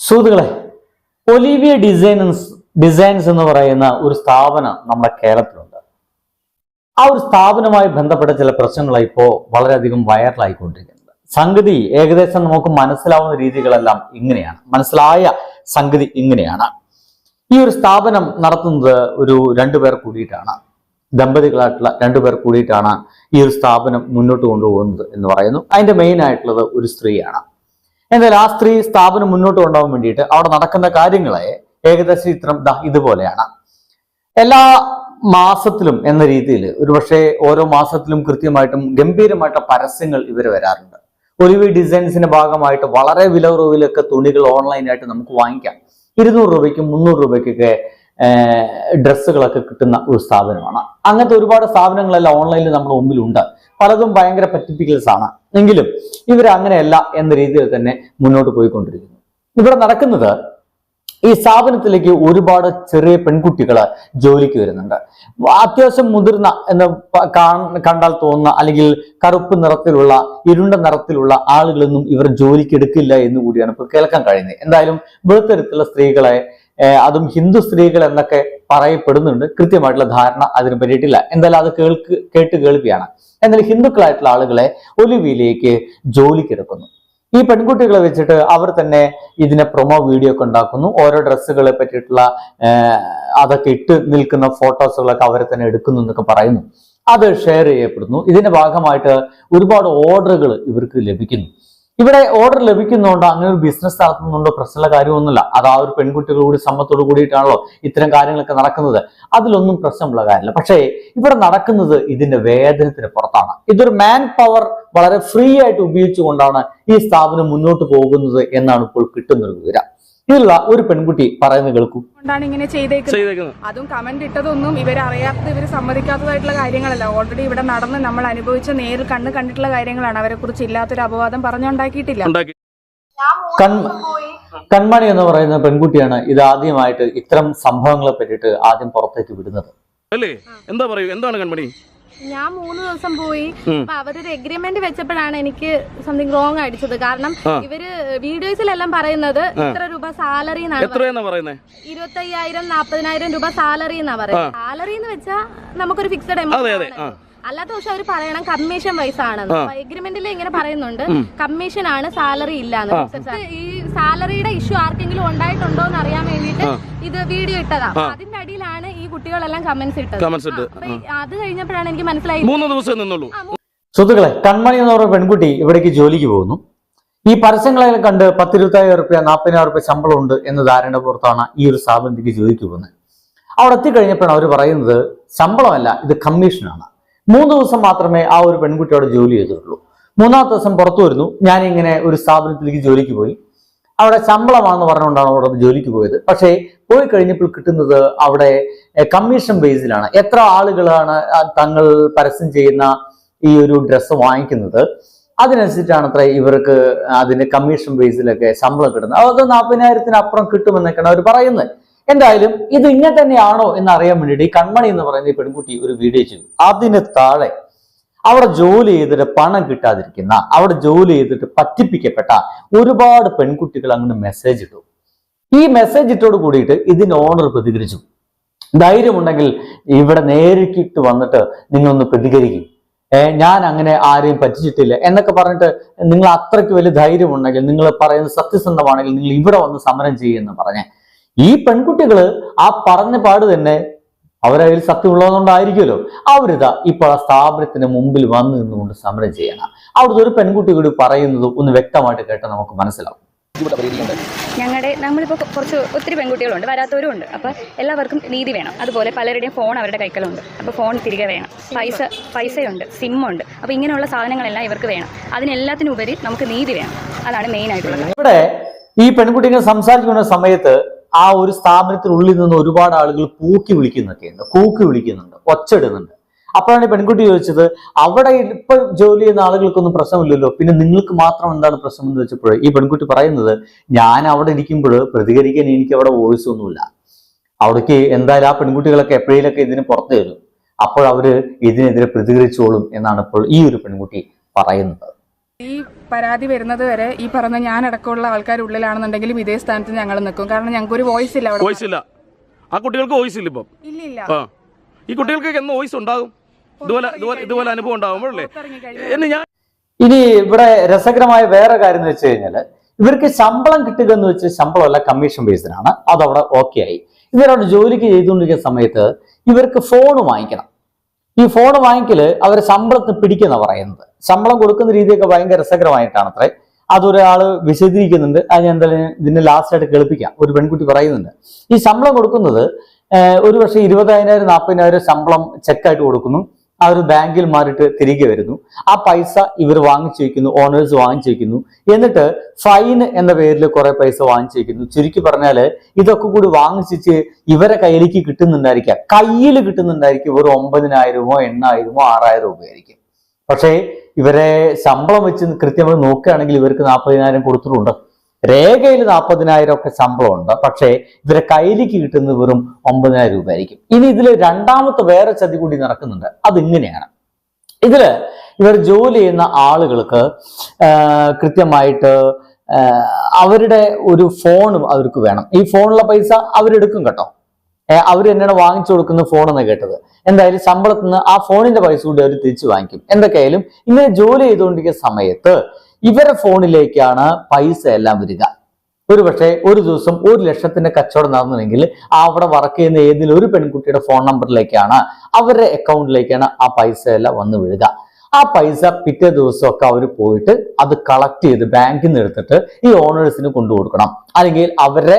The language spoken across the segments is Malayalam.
സുഹൃത്തുക്കളെ ഒലിവിയ ഡിസൈൻസ് ഡിസൈൻസ് എന്ന് പറയുന്ന ഒരു സ്ഥാപനം നമ്മുടെ കേരളത്തിലുണ്ട്. ആ ഒരു സ്ഥാപനവുമായി ബന്ധപ്പെട്ട ചില പ്രശ്നങ്ങൾ ഇപ്പോൾ വളരെയധികം വൈറലായിക്കൊണ്ടിരിക്കുന്നത് സംഗതി ഏകദേശം നമുക്ക് മനസ്സിലാവുന്ന രീതികളെല്ലാം ഇങ്ങനെയാണ്. മനസ്സിലായ സംഗതി ഇങ്ങനെയാണ്. ഈ ഒരു സ്ഥാപനം നടത്തുന്നത് ഒരു രണ്ടുപേർ കൂടിയിട്ടാണ്. ദമ്പതികളായിട്ടുള്ള രണ്ടുപേർ കൂടിയിട്ടാണ് ഈ ഒരു സ്ഥാപനം മുന്നോട്ട് കൊണ്ടുപോകുന്നത് എന്ന് പറയുന്നു. അതിന്റെ മെയിൻ ആയിട്ടുള്ളത് ഒരു സ്ത്രീയാണ്. എന്തായാലും ആ സ്ത്രീ സ്ഥാപനം മുന്നോട്ട് കൊണ്ടുപോകാൻ വേണ്ടിയിട്ട് അവിടെ നടക്കുന്ന കാര്യങ്ങളെ ഏകദേശ ചിത്രം ദാ ഇതുപോലെയാണ്. എല്ലാ മാസത്തിലും എന്ന രീതിയിൽ ഒരുപക്ഷെ ഓരോ മാസത്തിലും കൃത്യമായിട്ടും ഗംഭീരമായിട്ട് പരസ്യങ്ങൾ ഇവർ വരാറുണ്ട്. ഒലിവി ഡിസൈൻസിന്റെ ഭാഗമായിട്ട് വളരെ വില കുറവിലൊക്കെ തുണികൾ ഓൺലൈനായിട്ട് നമുക്ക് വാങ്ങിക്കാം. ഇരുന്നൂറ് രൂപയ്ക്കും മുന്നൂറ് രൂപയ്ക്കൊക്കെ ഡ്രസ്സുകളൊക്കെ കിട്ടുന്ന ഒരു സ്ഥാപനമാണ്. അങ്ങനത്തെ ഒരുപാട് സ്ഥാപനങ്ങളെല്ലാം ഓൺലൈനിൽ നമ്മുടെ മുമ്പിലുണ്ട്. പലതും ഭയങ്കര പറ്റിപ്പിക്കൽസ് ആണ്. എങ്കിലും ഇവർ അങ്ങനെയല്ല എന്ന രീതിയിൽ തന്നെ മുന്നോട്ട് പോയിക്കൊണ്ടിരിക്കുന്നു. ഇവിടെ നടക്കുന്നത് ഈ സ്ഥാപനത്തിലേക്ക് ഒരുപാട് ചെറിയ പെൺകുട്ടികൾ ജോലിക്ക് വരുന്നുണ്ട്. അത്യാവശ്യം മുതിർന്ന എന്ന് കണ്ടാൽ തോന്നുന്ന അല്ലെങ്കിൽ കറുപ്പ് നിറത്തിലുള്ള ഇരുണ്ട നിറത്തിലുള്ള ആളുകളൊന്നും ഇവർ ജോലിക്ക് എടുക്കില്ല എന്ന് കൂടിയാണ് ഇപ്പോൾ കേൾക്കാൻ കഴിയുന്നത്. എന്തായാലും വെളുത്തരത്തിലുള്ള സ്ത്രീകളെ അതും ഹിന്ദു സ്ത്രീകൾ എന്നൊക്കെ പറയപ്പെടുന്നുണ്ട്. കൃത്യമായിട്ടുള്ള ധാരണ അതിന് പറ്റിയിട്ടില്ല എന്തായാലും അത് കേൾക്ക് കേട്ട് കേൾവിയാണ്. എന്നാൽ ഹിന്ദുക്കളായിട്ടുള്ള ആളുകളെ ഒലിവിയിലേക്ക് ജോലിക്ക് എടുക്കുന്നു ഈ പെൺകുട്ടികളെ വെച്ചിട്ട് അവർ തന്നെ ഇതിനെ പ്രൊമോ വീഡിയോ ഒക്കെ ഉണ്ടാക്കുന്നു. ഓരോ ഡ്രസ്സുകളെ പറ്റിയിട്ടുള്ള അതൊക്കെ ഇട്ട് നിൽക്കുന്ന ഫോട്ടോസുകളൊക്കെ അവരെ തന്നെ എടുക്കുന്നു എന്നൊക്കെ പറയുന്നു. അത് ഷെയർ ചെയ്യപ്പെടുന്നു. ഇതിന്റെ ഭാഗമായിട്ട് ഒരുപാട് ഓർഡറുകൾ ഇവർക്ക് ലഭിക്കുന്നു. ഇവിടെ ഓർഡർ ലഭിക്കുന്നുണ്ടോ അങ്ങനെ ഒരു ബിസിനസ് നടത്തുന്നുണ്ടോ പ്രശ്നമുള്ള കാര്യമൊന്നുമില്ല. അത് ആ ഒരു പെൺകുട്ടികൾ കൂടി സമ്മത്തോട് കൂടിയിട്ടാണല്ലോ ഇത്തരം കാര്യങ്ങളൊക്കെ നടക്കുന്നത്. അതിലൊന്നും പ്രശ്നമുള്ള കാര്യമില്ല. പക്ഷേ ഇവിടെ നടക്കുന്നത് ഇതിന്റെ വേതനത്തിന് പുറത്താണ്. ഇതൊരു മാൻ പവർ വളരെ ഫ്രീ ആയിട്ട് ഉപയോഗിച്ചുകൊണ്ടാണ് ഈ സ്ഥാപനം മുന്നോട്ട് പോകുന്നത് എന്നാണ് ഇപ്പോൾ കിട്ടുന്നൊരു വിവരം. ഇതിലുള്ള ഒരു പെൺകുട്ടി പറയുന്നത് കേൾക്കും. കൊണ്ടാണ് ഇങ്ങനെ ചെയ്തേക്കുന്നത്. ചെയ്തേക്കുന്നത്. അതും കമന്റ് ഇട്ടതൊന്നും ഇവരറിയാത്ത ഇവർ സമ്മതിക്കാത്തതായിട്ടുള്ള കാര്യങ്ങളല്ല. ഓൾറെഡി ഇവിടെ നടന്ന് നമ്മൾ അനുഭവിച്ച നേരിൽ കണ്ണ് കണ്ടിട്ടുള്ള കാര്യങ്ങളാണ്. അവരെ കുറിച്ച് ഇല്ലാത്തൊരു അപവാദം പറഞ്ഞുണ്ടാക്കിയിട്ടില്ല. കൺമണി എന്ന് പറയുന്ന പെൺകുട്ടിയാണ് ഇത് ആദ്യമായിട്ട് ഇത്തരം സംഭവങ്ങളെ പറ്റിയിട്ട് ആദ്യം പുറത്തേക്ക് വിടുന്നത്. അല്ലേ? എന്താ പറയൂ? എന്താണ് കൺമണി? ഞാൻ മൂന്ന് ദിവസം പോയി. അപ്പൊ അവരൊരു എഗ്രിമെന്റ് വെച്ചപ്പോഴാണ് എനിക്ക് സംതിങ് റോങ് അടിച്ചത്. കാരണം. ഇവർ വീഡിയോസിലെല്ലാം പറയുന്നത് ഇത്ര രൂപ സാലറി എന്നാണ് എത്രയെന്നാ പറയുന്നേ? ഇരുപത്തി അയ്യായിരം നാപ്പതിനായിരം രൂപ സാലറി എന്നാ പറയുന്നത്. സാലറി എന്ന് വെച്ചാൽ നമുക്കൊരു ഫിക്സഡ് എമൗണ്ട് അതെ അല്ലാത്ത പക്ഷെ അവർ പറയണം കമ്മീഷൻ വൈസ് ആണെന്ന്. എഗ്രിമെന്റിൽ ഇങ്ങനെ പറയുന്നുണ്ട്. കമ്മീഷൻ ആണ് സാലറി ഇല്ലാന്ന്. ഈ സാലറിയുടെ ഇഷ്യൂ ആർക്കെങ്കിലും ഉണ്ടായിട്ടുണ്ടോ എന്ന് അറിയാൻ വേണ്ടിയിട്ട് ഇത് വീഡിയോ ഇട്ടതാ. ആ. കുട്ടികളെല്ലാം കമന്റ്സ് ഇട്ടത്. കമന്റ്സ് ഇട്ട്. അത് കഴിഞ്ഞപ്പോഴാണ് എനിക്ക് മനസ്സിലായി മൂന്ന് ദിവസം നിന്നുള്ളൂ. സുഹൃത്തുക്കളെ കൺമണി എന്ന് പറയുന്ന പെൺകുട്ടി ഇവിടേക്ക് ജോലിക്ക് പോകുന്നു. ഈ പരസ്യങ്ങളെല്ലാം കണ്ട് പത്തിരുപത്തായിരം റുപ്യ നാൽപ്പതിനായിരം റുപ്യ ശമ്പളം ഉണ്ട് എന്ന ധാരണയുടെ പുറത്താണ് ഈ ഒരു സ്ഥാപനത്തിലേക്ക് ജോലിക്ക് പോകുന്നത്. അവിടെ എത്തിക്കഴിഞ്ഞപ്പോഴാണ് അവർ പറയുന്നത് ശമ്പളമല്ല ഇത് കമ്മീഷനാണ്. മൂന്ന് ദിവസം മാത്രമേ ആ ഒരു പെൺകുട്ടിയോട് ജോലി ചെയ്തിട്ടുള്ളൂ മൂന്നാമത്തെ ദിവസം പുറത്തു വരുന്നു. ഞാനിങ്ങനെ ഇങ്ങനെ ഒരു സ്ഥാപനത്തിലേക്ക് ജോലിക്ക് പോയി. അവിടെ ശമ്പളമാണെന്ന് പറഞ്ഞുകൊണ്ടാണ് അവിടെ ജോലിക്ക് പോയത്. പക്ഷേ പോയി കഴിഞ്ഞപ്പോൾ കിട്ടുന്നത് അവിടെ കമ്മീഷൻ ബേസിലാണ് എത്ര ആളുകളാണ് തങ്ങൾ പരസ്യം ചെയ്യുന്ന ഈ ഒരു ഡ്രസ്സ് വാങ്ങിക്കുന്നത്? അതിനനുസരിച്ചാണ് അത്ര ഇവർക്ക് അതിന് കമ്മീഷൻ ബേസിലൊക്കെ ശമ്പളം കിട്ടുന്നത്. അത് നാൽപ്പതിനായിരത്തിന് അപ്പുറം കിട്ടുമെന്നൊക്കെയാണ് അവർ പറയുന്നത്. എന്തായാലും ഇത് ഇങ്ങനെ തന്നെയാണോ എന്ന് അറിയാൻ വേണ്ടിയിട്ട് ഈ കൺമണി എന്ന് പറയുന്ന ഈ പെൺകുട്ടി ഒരു വീഡിയോ ചെയ്തു. അതിന് താഴെ അവിടെ ജോലി ചെയ്തിട്ട് പണം കിട്ടാതിരിക്കുന്ന അവിടെ ജോലി ചെയ്തിട്ട് പറ്റിപ്പിക്കപ്പെട്ട ഒരുപാട് പെൺകുട്ടികൾ അങ്ങനെ മെസ്സേജ് ഇട്ടു. ഈ മെസ്സേജ് ഇട്ടോട് കൂടിയിട്ട് ഇതിന് ഓണർ പ്രതികരിച്ചു. ധൈര്യമുണ്ടെങ്കിൽ ഇവിടെ നേരിട്ട് വന്നിട്ട് നിങ്ങളൊന്ന് പ്രതികരിക്കും. ഞാൻ അങ്ങനെ ആരെയും പറ്റിച്ചിട്ടില്ല എന്നൊക്കെ പറഞ്ഞിട്ട് നിങ്ങൾ അത്രയ്ക്ക് വലിയ ധൈര്യമുണ്ടെങ്കിൽ നിങ്ങൾ പറയുന്നത് സത്യസന്ധമാണെങ്കിൽ നിങ്ങൾ ഇവിടെ വന്ന് സമരം ചെയ്യുമെന്ന് പറഞ്ഞ്. ഈ പെൺകുട്ടികൾ ആ പറഞ്ഞ പാട് തന്നെ അവരതിൽ സത്യമുള്ളതുകൊണ്ടായിരിക്കുമല്ലോ. അവരിതാ ഇപ്പോൾ ആ സ്ഥാപനത്തിന് മുമ്പിൽ വന്നു നിന്നുകൊണ്ട് സമരം ചെയ്യണം. അവിടുത്തെ ഒരു പെൺകുട്ടി കൂടി പറയുന്നത് ഒന്ന് വ്യക്തമായിട്ട് കേട്ടാൽ നമുക്ക് മനസ്സിലാവും. ഞങ്ങളുടെ നമ്മളിപ്പോൾ കുറച്ച് ഒത്തിരി പെൺകുട്ടികളുണ്ട് വരാത്തവരും ഉണ്ട് അപ്പോൾ എല്ലാവർക്കും നീതി വേണം. അതുപോലെ പലരുടെയും ഫോൺ അവരുടെ കൈക്കലുണ്ട്. അപ്പോൾ ഫോൺ തിരികെ വേണം. പൈസ പൈസയുണ്ട് സിമ്മുണ്ട്. അപ്പോൾ ഇങ്ങനെയുള്ള സാധനങ്ങളെല്ലാം ഇവർക്ക് വേണം. അതിനെല്ലാത്തിനുപരി നമുക്ക് നീതി വേണം. അതാണ് മെയിൻ ആയിട്ടുള്ളത്. ഇവിടെ ഈ പെൺകുട്ടികൾ സംസാരിക്കുന്ന സമയത്ത് ആ ഒരു സ്ഥാപനത്തിനുള്ളിൽ നിന്ന് ഒരുപാട് ആളുകൾ പൂക്കി വിളിക്കുന്നൊക്കെയുണ്ട് കൂക്കി വിളിക്കുന്നുണ്ട് ഒച്ചയിടുന്നുണ്ട്. അപ്പോഴാണ് പെൺകുട്ടി ചോദിച്ചത് അവിടെ ഇപ്പൊ ജോലി ചെയ്യുന്ന ആളുകൾക്കൊന്നും പ്രശ്നമില്ലല്ലോ? പിന്നെ നിങ്ങൾക്ക് മാത്രം എന്താണ് പ്രശ്നം? എന്ന് വെച്ചപ്പോൾ ഈ പെൺകുട്ടി പറയുന്നത് ഞാൻ അവിടെ ഇരിക്കുമ്പോൾ പ്രതികരിക്കാൻ എനിക്ക് അവിടെ വോയിസ് ഒന്നുമില്ല. അവിടേക്ക് എന്തായാലും ആ പെൺകുട്ടികളൊക്കെ എപ്പോഴേലൊക്കെ ഇതിന് പുറത്തു വരും. അപ്പോൾ അവർ ഇതിനെതിരെ പ്രതികരിച്ചോളും എന്നാണ് ഇപ്പോൾ ഈ ഒരു പെൺകുട്ടി പറയുന്നത്. പരാതി വരുന്നത് വരെ ഈ പറഞ്ഞ ഞാൻ അടക്കമുള്ള ആൾക്കാർ ഉള്ളിലാണെന്നുണ്ടെങ്കിലും ഇതേ സ്ഥാനത്ത് ഞങ്ങൾ നിൽക്കും. കാരണം ഞങ്ങൾക്ക് ഒരു വോയിസ് ഇല്ല അവിടെ. വോയിസ് ഇല്ല. ആ കുട്ടികൾക്ക് വോയിസ് ഇല്ല ഇപ്പം. ഇല്ല ഇല്ല. ആ. ഈ കുട്ടികൾക്ക് എന്ന് വോയിസ് ഉണ്ടാകും. ഇതുപോലെ ഇതുപോലെ ഇതുപോലെ അനുഭവം ഉണ്ടാകുമ്പോഴല്ലേ എന്ന് ഞാൻ ഇനി ഇവിടെ രസകരമായ വേറെ കാര്യം എന്ന് വെച്ച് കഴിഞ്ഞാൽ ഇവർക്ക് ശമ്പളം കിട്ടുക എന്ന് വെച്ച് ശമ്പളമല്ല കമ്മീഷൻ ബേസിനാണ് അതവിടെ ഓക്കെ ആയി. ഇവരവിടെ ജോലിക്ക് ചെയ്തുകൊണ്ടിരിക്കുന്ന സമയത്ത് ഇവർക്ക് ഫോൺ വാങ്ങിക്കണം. ഈ ഫോൺ വാങ്ങിക്കൽ അവർ ശമ്പളത്തിന് പിടിക്കുന്ന പറയുന്നത്. ശമ്പളം കൊടുക്കുന്ന രീതിയൊക്കെ ഭയങ്കര രസകരമായിട്ടാണ് അത്രേ അതൊരാൾ വിശദീകരിക്കുന്നുണ്ട്. അത് ഞാൻ എന്തായാലും ഇതിന്റെ ലാസ്റ്റ് ആയിട്ട് കേൾപ്പിക്കാം. ഒരു പെൺകുട്ടി പറയുന്നുണ്ട്. ഈ ശമ്പളം കൊടുക്കുന്നത് ഒരു പക്ഷേ ഇരുപതിനായിരം നാൽപ്പതിനായിരം ശമ്പളം ചെക്കായിട്ട് കൊടുക്കുന്നു. അവർ ബാങ്കിൽ മാറിയിട്ട് തിരികെ വരുന്നു. ആ പൈസ ഇവർ വാങ്ങിച്ചു വയ്ക്കുന്നു ഓണേഴ്സ് വാങ്ങിച്ചു വയ്ക്കുന്നു എന്നിട്ട് ഫൈൻ എന്ന പേരിൽ കുറെ പൈസ വാങ്ങിച്ചു വയ്ക്കുന്നു ചുരുക്കി പറഞ്ഞാൽ ഇതൊക്കെ കൂടി വാങ്ങിച്ചിച്ച് ഇവരെ കയ്യിലേക്ക് കിട്ടുന്നുണ്ടായിരിക്കാം. കയ്യിൽ കിട്ടുന്നുണ്ടായിരിക്കും. ഒരു ഒമ്പതിനായിരമോ എണ്ണായിരമോ ആറായിരം രൂപയായിരിക്കും. പക്ഷേ ഇവരെ ശമ്പളം വെച്ച് കൃത്യമായി നോക്കുകയാണെങ്കിൽ ഇവർക്ക് നാൽപ്പതിനായിരം കൊടുത്തിട്ടുണ്ട്? രേഖയിൽ നാൽപ്പതിനായിരം ഒക്കെ ശമ്പളമുണ്ട്. പക്ഷേ ഇവരെ കയ്യിലേക്ക് കിട്ടുന്നത് വെറും ഒമ്പതിനായിരം രൂപ ആയിരിക്കും ഇനി ഇതിൽ രണ്ടാമത്തെ വേറെ ചതി കൂടി നടക്കുന്നുണ്ട്. അതിങ്ങനെയാണ്. ഇതിൽ ഇവർ ജോലി ചെയ്യുന്ന ആളുകൾക്ക് കൃത്യമായിട്ട് അവരുടെ ഒരു ഫോണും അവർക്ക് വേണം. ഈ ഫോണിലെ പൈസ അവരെടുക്കും കേട്ടോ. അവർ തന്നെയാണ് വാങ്ങിച്ചു കൊടുക്കുന്ന ഫോൺ എന്ന് കേട്ടത്. എന്തായാലും ശമ്പളത്തിൽ നിന്ന് ആ ഫോണിന്റെ പൈസ കൂടി അവർ തിരിച്ചു വാങ്ങിക്കും. എന്തൊക്കെയായാലും ഇങ്ങനെ ജോലി ചെയ്തുകൊണ്ടിരിക്കുന്ന സമയത്ത് ഇവരെ ഫോണിലേക്കാണ് പൈസ എല്ലാം വരിക. ഒരു പക്ഷേ ഒരു ദിവസം ഒരു ലക്ഷത്തിന്റെ കച്ചവടം നടന്നുണ്ടെങ്കിൽ അവിടെ വർക്ക് ചെയ്യുന്ന ഏതെങ്കിലും ഒരു പെൺകുട്ടിയുടെ ഫോൺ നമ്പറിലേക്കാണ് അവരുടെ അക്കൗണ്ടിലേക്കാണ് ആ പൈസ എല്ലാം വന്നു വീഴുക. ആ പൈസ പിറ്റേ ദിവസമൊക്കെ അവർ പോയിട്ട് അത് കളക്ട് ചെയ്ത് ബാങ്കിൽ നിന്ന് എടുത്തിട്ട് ഈ ഓണേഴ്സിന് കൊണ്ടു കൊടുക്കണം. അല്ലെങ്കിൽ അവരുടെ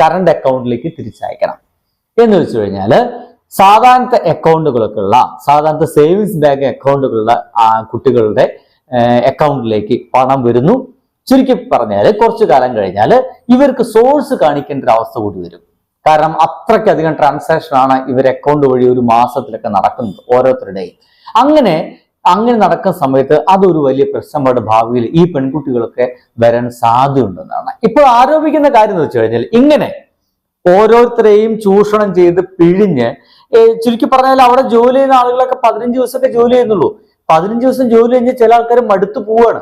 കറണ്ട് അക്കൗണ്ടിലേക്ക് തിരിച്ചയക്കണം. എന്ന് വെച്ച് കഴിഞ്ഞാൽ സാധാരണ അക്കൗണ്ടുകളൊക്കെ ഉള്ള സാധാരണ സേവിങ്സ് ബാങ്ക് അക്കൗണ്ടുകളുള്ള കുട്ടികളുടെ അക്കൗണ്ടിലേക്ക് പണം വരുന്നു. ചുരുക്കി പറഞ്ഞാൽ കുറച്ചു കാലം കഴിഞ്ഞാൽ ഇവർക്ക് സോഴ്സ് കാണിക്കേണ്ട ഒരു അവസ്ഥ കൂടി വരും. കാരണം അത്രയ്ക്കധികം ട്രാൻസാക്ഷൻ ആണ് ഇവർ അക്കൗണ്ട് വഴി ഒരു മാസത്തിലൊക്കെ നടക്കുന്നത് ഓരോരുത്തരുടെയും. അങ്ങനെ അങ്ങനെ നടക്കുന്ന സമയത്ത് അതൊരു വലിയ പ്രശ്നമായിട്ട് ഭാവിയിൽ ഈ പെൺകുട്ടികളൊക്കെ വരാൻ സാധ്യതയുണ്ടെന്നാണ്. ഇപ്പോൾ ആരോപിക്കുന്ന കാര്യം എന്ന് വെച്ച് കഴിഞ്ഞാൽ ഇങ്ങനെ ഓരോരുത്തരെയും ചൂഷണം ചെയ്ത് പിഴിഞ്ഞ് ചുരുക്കി പറഞ്ഞാൽ അവിടെ ജോലി ചെയ്യുന്ന ആളുകളൊക്കെ പതിനഞ്ച് ദിവസമൊക്കെ ജോലി ചെയ്യുന്നുള്ളൂ. പതിനഞ്ച് ദിവസം ജോലി കഴിഞ്ഞ് ചില ആൾക്കാർ മടുത്തു പോവാണ്.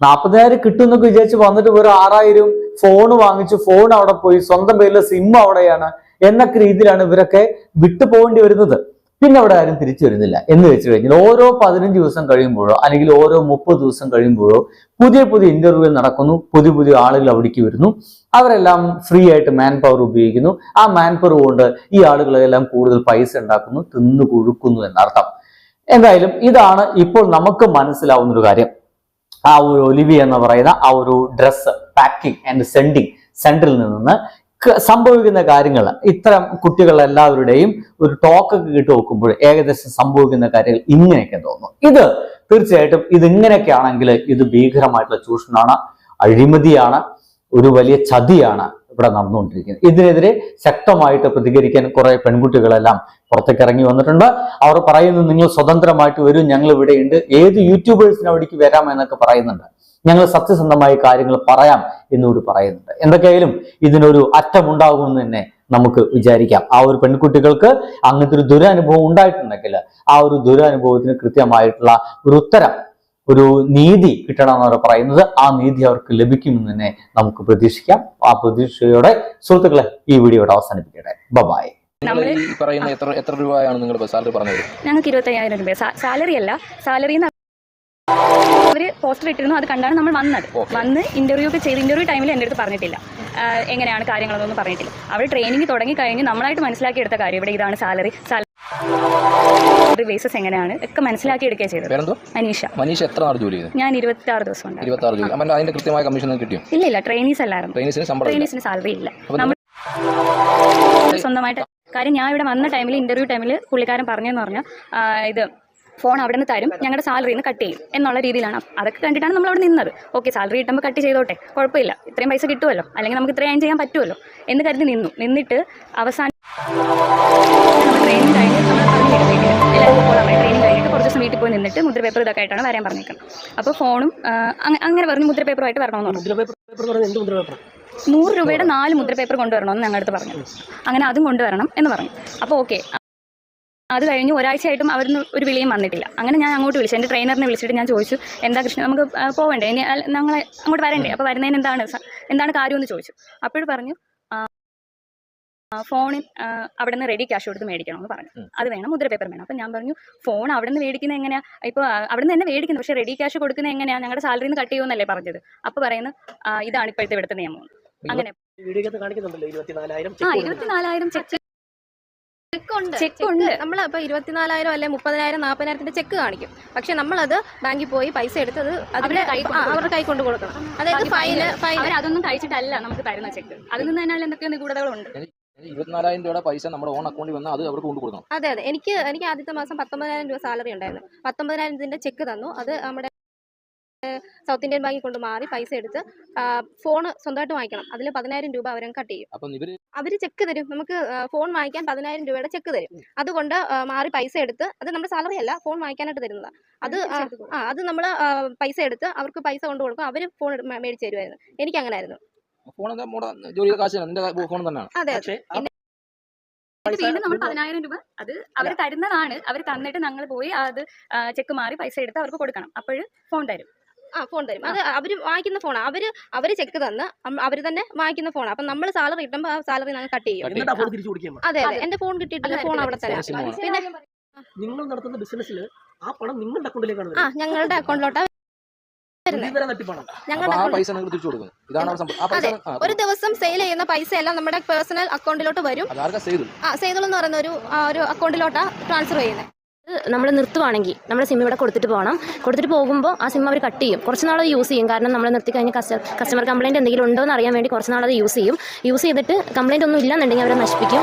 നാൽപ്പതിനായിരം കിട്ടും എന്നൊക്കെ വിചാരിച്ച് വന്നിട്ട് വെറും ആറായിരം ഫോൺ വാങ്ങിച്ചു ഫോൺ അവിടെ പോയി സ്വന്തം പേരിലെ സിം അവിടെയാണ് എന്നൊക്കെ രീതിയിലാണ് ഇവരൊക്കെ വിട്ടു പോകേണ്ടി വരുന്നത്. പിന്നെ അവിടെ ആരും തിരിച്ചു വരുന്നില്ല. എന്ന് വെച്ച് കഴിഞ്ഞാൽ ഓരോ പതിനഞ്ച് ദിവസം കഴിയുമ്പോഴോ അല്ലെങ്കിൽ ഓരോ മുപ്പത് ദിവസം കഴിയുമ്പോഴോ പുതിയ പുതിയ ഇന്റർവ്യൂ നടക്കുന്നു പുതിയ പുതിയ ആളുകൾ അവിടേക്ക് വരുന്നു. അവരെല്ലാം ഫ്രീ ആയിട്ട് മാൻ പവർ ഉപയോഗിക്കുന്നു. ആ മാൻ പവർ കൊണ്ട് ഈ ആളുകളെല്ലാം കൂടുതൽ പൈസ ഉണ്ടാക്കുന്നു തിന്നു കൊഴുക്കുന്നു എന്നർത്ഥം. എന്തായാലും ഇതാണ് ഇപ്പോൾ നമുക്ക് മനസ്സിലാവുന്ന ഒരു കാര്യം. ആ ഒരു ഒലിവി എന്ന് പറയുന്ന ആ ഒരു ഡ്രസ്സ് പാക്കിംഗ് ആൻഡ് സെൻഡിങ് സെന്ററിൽ നിന്ന് സംഭവിക്കുന്ന കാര്യങ്ങൾ ഇത്തരം കുട്ടികൾ എല്ലാവരുടെയും ഒരു ടോക്കൊക്കെ കിട്ടി നോക്കുമ്പോൾ ഏകദേശം സംഭവിക്കുന്ന കാര്യങ്ങൾ ഇങ്ങനെയൊക്കെ തോന്നുന്നു ഇത് തീർച്ചയായിട്ടും ഇത് ഇങ്ങനെയൊക്കെ ആണെങ്കിൽ ഇത് ഭീകരമായിട്ടുള്ള ചൂഷണമാണ് അഴിമതിയാണ് ഒരു വലിയ ചതിയാണ്. ഇവിടെ നടന്നുകൊണ്ടിരിക്കുന്നത്. ഇതിനെതിരെ ശക്തമായിട്ട് പ്രതികരിക്കാൻ കുറെ പെൺകുട്ടികളെല്ലാം പുറത്തേക്ക് ഇറങ്ങി വന്നിട്ടുണ്ട്. അവർ പറയുന്നത് നിങ്ങൾ സ്വതന്ത്രമായിട്ട് വരും ഞങ്ങൾ ഇവിടെയുണ്ട് ഏത് യൂട്യൂബേഴ്സിന് അവിടേക്ക് വരാം എന്നൊക്കെ പറയുന്നുണ്ട്. ഞങ്ങൾ സത്യസന്ധമായ കാര്യങ്ങൾ പറയാം എന്നുകൂടി പറയുന്നുണ്ട്. എന്തൊക്കെയായാലും ഇതിനൊരു അറ്റമുണ്ടാകുമെന്ന് തന്നെ നമുക്ക് വിചാരിക്കാം. ആ ഒരു പെൺകുട്ടികൾക്ക് അങ്ങനത്തെ ഒരു ദുരനുഭവം ഉണ്ടായിട്ടുണ്ടെങ്കിൽ ആ ഒരു ദുരനുഭവത്തിന് കൃത്യമായിട്ടുള്ള ഒരു ഉത്തരം ഒരു നീതി കിട്ടണമെന്ന് അവർ പറയുന്നത് ആ നീതി അവർക്ക് ലഭിക്കുമെന്ന് തന്നെ നമുക്ക് പ്രതീക്ഷിക്കാം. ആ പ്രതീക്ഷയോടെ സുഹൃത്തുക്കളെ ഈ വീഡിയോയുടെ അവസാനിപ്പിക്കട്ടെ. ബബായ് പറയുന്ന എത്ര എത്ര രൂപയാണ് നിങ്ങൾ സാലറി പറഞ്ഞത്? ഞങ്ങൾക്ക് ഇരുപത്തയ്യായിരം രൂപ സാലറി അല്ല സാലറി അവർ പോസ്റ്റർ ഇട്ടിരുന്നു അത് കണ്ടാണ് നമ്മൾ വന്നത്. വന്ന് ഇന്റർവ്യൂ ഒക്കെ ചെയ്ത് ഇന്റർവ്യൂ ടൈമിൽ എന്റെ അടുത്ത് പറഞ്ഞിട്ടില്ല. എങ്ങനെയാണ് കാര്യങ്ങളൊന്നും പറഞ്ഞിട്ടില്ല. അവർ ട്രെയിനിങ് തുടങ്ങി കഴിഞ്ഞ് നമ്മളായിട്ട് മനസ്സിലാക്കി എടുത്ത കാര്യം ഇവിടെ ഇതാണ് സാലറി സാലറി ബേസസ് എങ്ങനെയാണ്? ഒക്കെ മനസ്സിലാക്കി എടുക്കുക ചെയ്തത് അനീഷ. മനീഷ് എത്ര നാൾ ജോലി ചെയ്തു ഞാൻ ഇരുപത്തി ആറ് ദിവസം ഇരുപത്തി ആറ് ജോലി. അതിന്റെ കൃത്യമായ കമ്മീഷൻ കിട്ടിയോ? ഇല്ല ഇല്ല. ട്രെയിനീസ് അല്ലായിരുന്നു. ട്രെയിനിസിന് സാലറി ഇല്ല. നമ്മൾ സ്വന്തമായിട്ട് കാര്യം ഞാൻ ഇവിടെ വന്ന ടൈമിൽ ഇന്റർവ്യൂ ടൈമിൽ പുള്ളിക്കാരൻ പറഞ്ഞെന്ന് പറഞ്ഞാൽ ഇത് ഫോൺ അവിടെ നിന്ന് തരും. ഞങ്ങളുടെ സാലറി നിന്ന് കട്ട് ചെയ്യും എന്നുള്ള രീതിയിലാണ്. അതൊക്കെ കണ്ടിട്ടാണ് നമ്മൾ അവിടെ നിന്നത്. ഓക്കെ സാലറി കിട്ടുമ്പോൾ കട്ട് ചെയ്തോട്ടെ. കുഴപ്പമില്ല. ഇത്രയും പൈസ കിട്ടുമല്ലോ അല്ലെങ്കിൽ നമുക്ക് ഇത്രയും ചെയ്യാൻ പറ്റുമല്ലോ എന്ന് കരുതി നിന്നു. നിന്നിട്ട് അവസാനം ട്രെയിനിങ് കഴിഞ്ഞ് നമ്മൾ പറഞ്ഞു എല്ലാവർക്കും പോകാൻ പറയും ട്രെയിനിങ് കഴിഞ്ഞിട്ട് കുറച്ച് ദിവസം വീട്ടിൽ പോയി നിന്നിട്ട് മുദ്ര പേപ്പർ ഇതൊക്കെ ആയിട്ടാണ് വരാൻ പറഞ്ഞേക്കുന്നത്. അപ്പോൾ ഫോണും അങ്ങനെ പറഞ്ഞു മുദ്ര പേപ്പറുമായിട്ട് വരണമെന്ന് പറഞ്ഞു. നൂറ് രൂപയുടെ നാല് മുദ്ര പേപ്പർ കൊണ്ടുവരണമെന്ന് ഞങ്ങളടുത്ത് പറഞ്ഞു. അങ്ങനെ അതും കൊണ്ടുവരണം എന്ന് പറഞ്ഞു. അപ്പോൾ ഓക്കെ. അത് കഴിഞ്ഞ് ഒരാഴ്ചയായിട്ടും അവിടുന്ന് ഒരു വിളിയും വന്നിട്ടില്ല. അങ്ങനെ ഞാൻ അങ്ങോട്ട് വിളിച്ചു. എന്റെ ട്രെയിനറിനെ വിളിച്ചിട്ട് ഞാൻ ചോദിച്ചു എന്താ കൃഷ്ണ നമുക്ക് ആ, പോവണ്ടേ? ഇനി ഞങ്ങൾ ഞങ്ങളെ അങ്ങോട്ട് വരണ്ടേ? അപ്പോൾ വരുന്നതിന് എന്താണ് എന്താണ് കാര്യമെന്ന് ചോദിച്ചു. അപ്പോഴും പറഞ്ഞു ഫോണിൽ അവിടെ നിന്ന് റെഡി ക്യാഷ് കൊടുത്ത് മേടിക്കണം എന്ന് പറഞ്ഞു അത് വേണം മുദ്ര പേപ്പർ വേണം. അപ്പം ഞാൻ പറഞ്ഞു ഫോൺ അവിടെ നിന്ന് മേടിക്കുന്നത് എങ്ങനെയാ? ഇപ്പോൾ അവിടെ നിന്ന് തന്നെ മേടിക്കുന്നത് പക്ഷേ റെഡി ക്യാഷ് കൊടുക്കുന്ന എങ്ങനെയാ? ഞങ്ങളുടെ സാലറിന്ന് നിന്ന് കട്ട് ചെയ്യുമെന്നല്ലേ പറഞ്ഞത്. അപ്പോൾ പറയുന്നു ആ, ഇതാണ് ഇപ്പോഴത്തെ ഇവിടുത്തെ നിയമം. അങ്ങനെ. ഇരുപത്തിനാലായിരം ആ ഇരുപത്തിനാലായിരം ചെക്ക് ചെക്ക് ഉണ്ട്. ചെക്ക് ഉണ്ട്. നമ്മൾ അപ്പോൾ ഇരുപത്തിനാലായിരം അല്ലെ മുപ്പതിനായിരം നാൽപ്പതിനായിരത്തിന്റെ ചെക്ക് കാണിക്കും. പക്ഷെ നമ്മളത് ബാങ്കിൽ പോയി പൈസ എടുത്ത് അത് അതിന്റെ അവരുടെ കൈ കൊണ്ട് ആ, അവരുടെ കൈ കൊണ്ട് കൊടുക്കണം. അതായത് ഫൈന് ഫൈൻ അതൊന്നും കഴിച്ചിട്ടല്ല നമുക്ക് തരുന്ന ചെക്ക് അതിൽ നിന്ന് തന്നെ എന്തൊക്കെയോ നിഗൂഢതകളുണ്ട്. ഇരുപത്തിനാലായിരം രൂപയുടെ പൈസ നമ്മുടെ ഓൺ അക്കൗണ്ടിൽ വന്നാൽ അത് അവർക്ക് കൊണ്ടു കൊടുക്കണം. അതെ അതെ. എനിക്ക് എനിക്ക് ആദ്യത്തെ മാസം പത്തൊമ്പതിനായിരം രൂപ സാലറി ഉണ്ടായിരുന്നു. പത്തൊമ്പതിനായിരത്തിന്റെ ചെക്ക് തന്നു. അത് നമ്മുടെ സൗത്ത് ഇന്ത്യൻ ബാങ്കിൽ കൊണ്ട് മാറി പൈസ എടുത്ത് ഫോൺ സ്വന്തമായിട്ട് വാങ്ങിക്കണം. അതിൽ പതിനായിരം രൂപ അവരും കട്ട് ചെയ്യും. അവർ ചെക്ക് തരും. നമുക്ക് ഫോൺ വാങ്ങിക്കാൻ പതിനായിരം രൂപയുടെ ചെക്ക് തരും. അതുകൊണ്ട് മാറി പൈസ എടുത്ത് അത് നമ്മുടെ സാലറി അല്ല ഫോൺ വാങ്ങിക്കാനായിട്ട് തരുന്നത്. അത് ആ, അത് നമ്മൾ പൈസ എടുത്ത് അവർക്ക് പൈസ കൊണ്ടു കൊടുക്കും. അവർ ഫോൺ മേടിച്ച് തരുമായിരുന്നു എനിക്ക് അങ്ങനെ ആയിരുന്നു ഫോൺ എന്താ മോടെ ജോലി ചെയ്ത കാശ് എന്റെ ഫോൺ തന്നെയാണ്. പക്ഷേ വീണ്ടും നമ്മൾ പതിനായിരം രൂപ അത് അവർ തരുന്നതാണ്. അവർ തന്നിട്ട് ഞങ്ങൾ പോയി അത് ചെക്ക് മാറി പൈസ എടുത്ത് അവർക്ക് കൊടുക്കണം. അപ്പോൾ ഫോൺ തരും. ആ ഫോൺ തരും. അത് അവർ വാങ്ങിക്കുന്ന ഫോൺ അവർ അവർ ചെക്ക് തന്ന് അവർ തന്നെ വാങ്ങിക്കുന്ന ഫോൺ അപ്പം നമ്മൾ സാലറി കിട്ടുമ്പോൾ ആ സാലറി ഞങ്ങൾ കട്ട് ചെയ്യും. അതെ അതെ എന്റെ ഫോൺ കിട്ടിയിട്ടില്ല. ഫോൺ അവിടെ തരാം. പിന്നെ നിങ്ങൾ നടത്തുന്ന ബിസിനസ്സിൽ ആ പണം നിങ്ങളുടെ അക്കൗണ്ടിലേക്കാണ് ആ വരുന്നത്. ഞങ്ങളുടെ അക്കൗണ്ടിലോട്ടാ ഒരു ദിവസം സെയിൽ ചെയ്യുന്ന പൈസ എല്ലാം നമ്മുടെ പേഴ്സണൽ അക്കൗണ്ടിലോട്ട് വരും. ആ സേതുൾ എന്ന് പറയുന്ന ഒരു ഒരു അക്കൗണ്ടിലോട്ടാ ട്രാൻസ്ഫർ ചെയ്യുന്നത് നമ്മൾ നിർത്തുവാണെങ്കിൽ നമ്മുടെ സിം ഇവിടെ കൊടുത്തിട്ട് പോകണം കൊടുത്തിട്ട് പോകുമ്പോൾ ആ സിം അവർ കട്ട് ചെയ്യും. കുറച്ച് നാളത് യൂസ് ചെയ്യും. കാരണം നമ്മൾ നിർത്തി കഴിഞ്ഞ് കസ്റ്റമർ കംപ്ലയിന്റ് എന്തെങ്കിലും ഉണ്ടോ എന്ന് അറിയാൻ വേണ്ടി കുറച്ച് നാളത് അത് യൂസ് ചെയ്യും. യൂസ് ചെയ്തിട്ട് കംപ്ലയിന്റ് ഒന്നും ഇല്ലെന്നുണ്ടെങ്കിൽ അവരെ നശിപ്പിക്കും.